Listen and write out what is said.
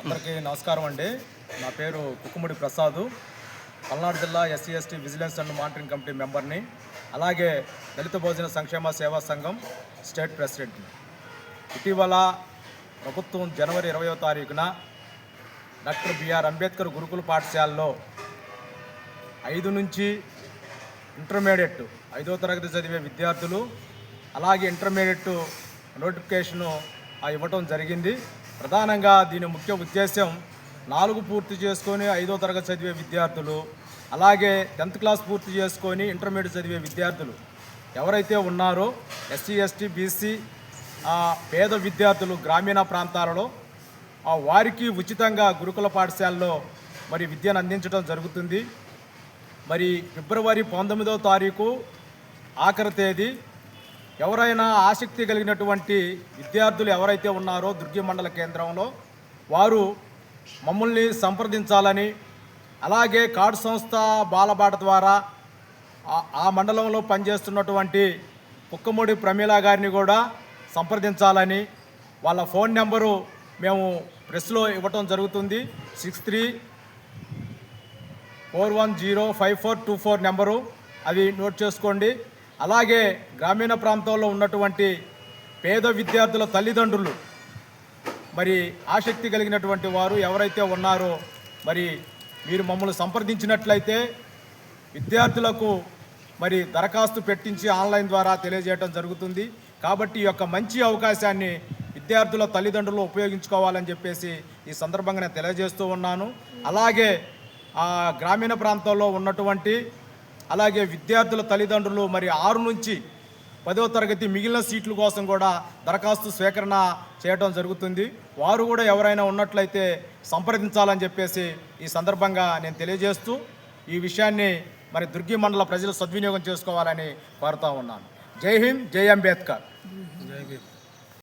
అందరికీ నమస్కారం అండి. నా పేరు కుక్కుముడి ప్రసాద్. పల్నాడు జిల్లా SC ST vigilance and monitoring committee మెంబర్ని అలాగే దళిత భోజన సంక్షేమ సేవా సంఘం స్టేట్ ప్రెసిడెంట్ని. ఇటీవల ప్రభుత్వం జనవరి ఇరవయో తారీఖున డాక్టర్ బిఆర్ అంబేద్కర్ గురుకుల పాఠశాలలో ఐదు నుంచి ఇంటర్మీడియట్ ఐదో తరగతి చదివే విద్యార్థులు అలాగే ఇంటర్మీడియట్ నోటిఫికేషను ఇవ్వటం జరిగింది. ప్రధానంగా దీని ముఖ్య ఉద్దేశం నాలుగు పూర్తి చేసుకొని ఐదో తరగతి చదివే విద్యార్థులు అలాగే టెన్త్ క్లాస్ పూర్తి చేసుకొని ఇంటర్మీడియట్ చదివే విద్యార్థులు ఎవరైతే ఉన్నారో ఎస్సీ ఎస్టీ బీసీ పేద విద్యార్థులు గ్రామీణ ప్రాంతాలలో వారికి ఉచితంగా గురుకుల పాఠశాలలో మరి విద్యను అందించడం జరుగుతుంది. మరి ఫిబ్రవరి పంతొమ్మిదవ తారీఖు ఆఖరి తేదీ ఎవరైనా ఆసక్తి కలిగినటువంటి విద్యార్థులు ఎవరైతే ఉన్నారో దుర్గి మండల కేంద్రంలో వారు మమ్మల్ని సంప్రదించాలని అలాగే కార్డు సంస్థ బాలబాట ద్వారా ఆ- ఆ మండలంలో పనిచేస్తున్నటువంటి కుక్కమూడి ప్రమీల గారిని కూడా సంప్రదించాలని వాళ్ళ ఫోన్ నెంబరు మేము ప్రెస్లో ఇవ్వటం జరుగుతుంది. Six three four one zero five four two four number. అవి నోట్ చేసుకోండి. అలాగే గ్రామీణ ప్రాంతంలో ఉన్నటువంటి పేద విద్యార్థుల తల్లిదండ్రులు మరి ఆసక్తి కలిగినటువంటి వారు ఎవరైతే ఉన్నారో మరి మీరు మమ్మల్ని సంప్రదించినట్లయితే విద్యార్థులకు మరి దరఖాస్తు పెట్టించి ఆన్లైన్ ద్వారా తెలియజేయడం జరుగుతుంది. కాబట్టి ఈ యొక్క మంచి అవకాశాన్ని విద్యార్థుల తల్లిదండ్రులు ఉపయోగించుకోవాలని చెప్పేసి ఈ సందర్భంగా నేను తెలియజేస్తూ ఉన్నాను. అలాగే గ్రామీణ ప్రాంతాల్లో ఉన్నటువంటి అలాగే విద్యార్థుల తల్లిదండ్రులు మరి ఆరు నుంచి పదవ తరగతి మిగిలిన సీట్ల కోసం కూడా దరఖాస్తు స్వీకరణ చేయడం జరుగుతుంది. వారు కూడా ఎవరైనా ఉన్నట్లయితే సంప్రదించాలని చెప్పేసి ఈ సందర్భంగా నేను తెలియజేస్తూ ఈ విషయాన్ని మరి దుర్గి మండల ప్రజలు సద్వినియోగం చేసుకోవాలని కోరుతా ఉన్నాను. జై హింద్ జై అంబేద్కర్. జై భీమ్